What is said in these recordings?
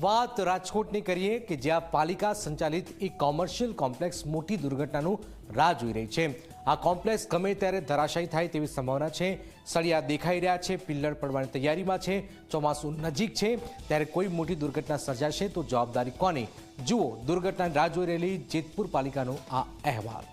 વાત રાજકોટની કરીએ કે જ્યાં પાલિકા સંચાલિત એક કોમર્શિયલ કોમ્પ્લેક્સ મોટી દુર્ઘટનાનું રાહ જોઈ રહી છે. આ કોમ્પ્લેક્સ ગમે ત્યારે ધરાશાયી થાય તેવી સંભાવના છે. સળિયા દેખાઈ રહ્યા છે, પિલ્લર પડવાની તૈયારીમાં છે, ચોમાસું નજીક છે. ત્યારે કોઈ મોટી દુર્ઘટના સર્જાશે તો જવાબદારી કોની? જુઓ દુર્ઘટના રાહ જોઈ રહેલી જેતપુર પાલિકાનો આ અહેવાલ.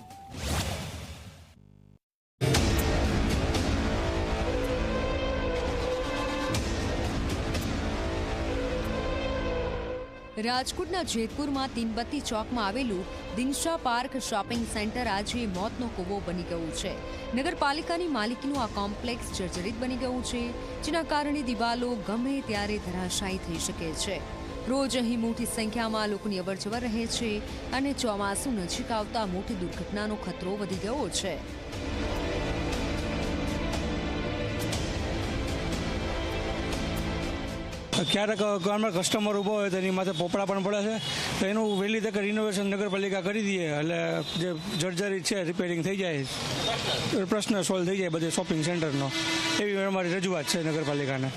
રાજકોટના જેતપુરમાં તીનબત્તી ચોકમાં આવેલું દિનશા પાર્ક શોપિંગ સેન્ટર આજે મોતનો કૂવો બની ગયું છે. નગરપાલિકાની માલિકીનું આ કોમ્પ્લેક્સ જર્જરિત બની ગયું છે, જેના કારણે દિવાલો ગમે ત્યારે ધરાશાયી થઈ શકે છે. રોજ અહીં મોટી સંખ્યામાં લોકોની અવરજવર રહે છે અને ચોમાસું નજીક આવતા મોટી દુર્ઘટનાનો ખતરો વધી ગયો છે. ક્યારેક ગામમાં કસ્ટમર ઊભો હોય તો એની માથે પોપડા પણ પડે છે. તો એનું વહેલી તકે રિનોવેશન નગરપાલિકા કરી દઈએ, એટલે જે જર્જરી છે રિપેરિંગ થઈ જાય. પ્રશ્ન સોલ્વ થઈ જાય બધે શોપિંગ સેન્ટરનો એવી અમારી રજૂઆત છે નગરપાલિકાને.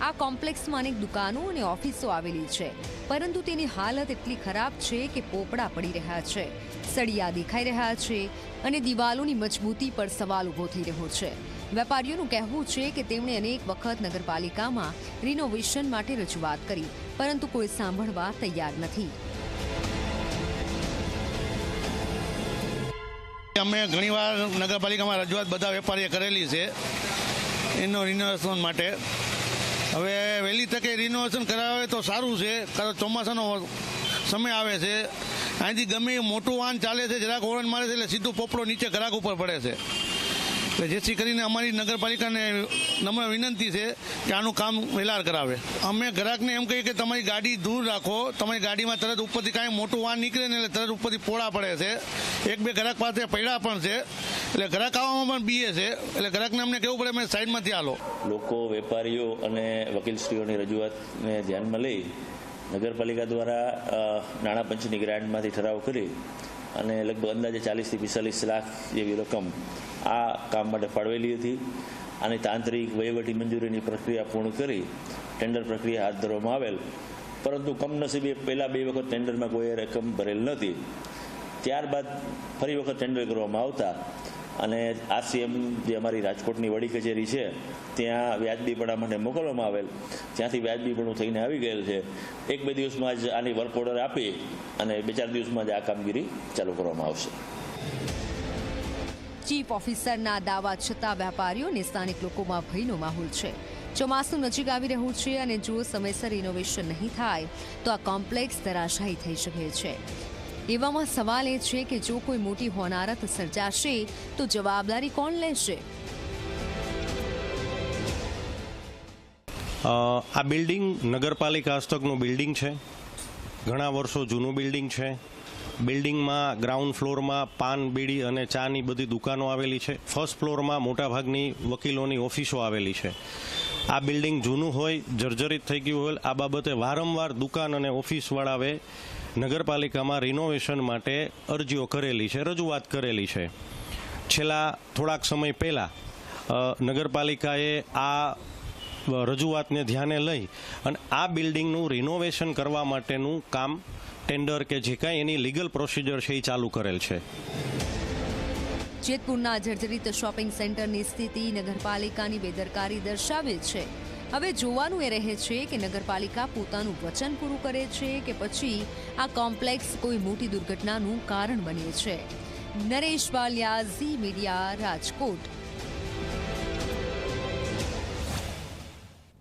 આ કોમ્પ્લેક્સમાં અનેક દુકાનો અને ઓફિસો આવેલી છે. પરંતુ તેની હાલત એટલી ખરાબ છે કે પોપડા પડી રહ્યા છે. સળિયા દેખાઈ રહ્યા છે અને દિવાલોની મજબૂતી પર સવાલ ઊભો થઈ રહ્યો છે. વેપારીઓનું કહેવું છે કે તેમણે અનેક વખત નગરપાલિકામાં રિનોવેશન માટે રજૂઆત કરી, પરંતુ કોઈ સાંભળવા તૈયાર નથી. અમે ઘણીવાર નગરપાલિકામાં રજૂઆત બધા વેપારીએ કરેલી છે, એનો રિનોવેશન માટે. હવે વહેલી તકે રિનોવેશન કરાવે તો સારું છે કારણ ચોમાસાનો સમય આવે છે. અહીંથી ગમે મોટું વાહન ચાલે છે, જરાક હોર્ન મારે છે એટલે સીધું પોપડો નીચે ઘરાક ઉપર પડે છે. જેથી કરીને અમારી નગરપાલિકાને નમ્ર વિનંતી છે કે આનું કામ વહેલાર કરાવે. અમે ગ્રાહકને એમ કહીએ કે તમારી ગાડી દૂર રાખો. તમારી ગાડીમાં તરત ઉપરથી કાંઈ મોટું વાહન નીકળે ને એટલે તરત ઉપરથી પોળા પડે છે. એક બે ગ્રાહક પાસે પડ્યા પણ છે. એટલે ગ્રાહક આવવામાં પણ બીએ છે. એટલે ગ્રાહકને અમને કેવું પડે, અમે સાઈડમાંથી હાલો. લોકો, વેપારીઓ અને વકીલશ્રીઓની રજૂઆતને ધ્યાનમાં લઈ નગરપાલિકા દ્વારા નાણાં પંચની ગ્રાન્ટમાંથી ઠરાવ કરી અને લગભગ અંદાજે ચાલીસથી પિસ્તાલીસ લાખ જેવી રકમ આ કામ માટે ફાળવેલી હતી. આની તાંત્રિક વહીવટી મંજૂરીની પ્રક્રિયા પૂર્ણ કરી ટેન્ડર પ્રક્રિયા હાથ ધરવામાં આવેલ. પરંતુ કમનસીબે પહેલાં બે વખત ટેન્ડરમાં કોઈ રકમ ભરેલ નથી ત્યારબાદ ફરી વખત ટેન્ડર કરવામાં આવતા. અને આરસીએમ જે અમારી રાજકોટની વડી કચેરી છે, ત્યાં વ્યાજબીપણા માટે મોકલવામાં આવેલ. ત્યાંથી વ્યાજબીપણું થઈને આવી ગયેલ છે. એક બે દિવસમાં જ આની વર્ક ઓર્ડર આપી અને બે ચાર દિવસમાં જ આ કામગીરી ચાલુ કરવામાં આવશે. ચીફ ઓફિસરના દાવા છતાં વેપારીઓ અને સ્થાનિક લોકોમાં ભયનો માહોલ છે. ચોમાસું નજીક આવી રહ્યું છે અને જો સમયસર ઇનોવેશન નહીં થાય, તો આ કોમ્પ્લેક્સ ધરાશાયી થઈ શકે છે. એવામાં સવાલ એ છે કે જો કોઈ મોટી હોનારત સર્જાશે, તો જવાબદારી કોણ લેશે? આ બિલ્ડિંગ નગરપાલિકા હસ્તકનું બિલ્ડિંગ છે. ઘણા વર્ષો જૂનું બિલ્ડિંગ છે. બિલ્ડિંગમાં ગ્રાઉન્ડ ફ્લોરમાં પાન, બીડી અને ચાની બધી દુકાનો આવેલી છે. ફર્સ્ટ ફ્લોરમાં મોટાભાગની વકીલોની ઓફિસો આવેલી છે. આ બિલ્ડિંગ જૂનું હોય, જર્જરિત થઈ ગયું હોય, આ બાબતે વારંવાર દુકાન અને ઓફિસવાળાએ નગરપાલિકામાં રિનોવેશન માટે અરજીઓ કરેલી છે, રજૂઆત કરેલી છે. છેલ્લા થોડાક સમય પહેલાં નગરપાલિકાએ આ રજૂઆતને ધ્યાને લઈ અને આ બિલ્ડિંગનું રિનોવેશન કરવા માટેનું કામ ટેન્ડર કે જે કાંઈ એની લીગલ પ્રોસિજર છે એ ચાલુ કરેલ છે. જેતપુરના જર્જરિત શોપિંગ સેન્ટરની સ્થિતિ નગરપાલિકાની બેદરકારી દર્શાવે છે. હવે જોવાનું એ રહે છે કે નગરપાલિકા પોતાનું વચન પૂરું કરે છે કે પછી આ કોમ્પ્લેક્સ કોઈ મોટી દુર્ઘટનાનું કારણ બને છે. Naresh Walia Zee Media, Rajkot.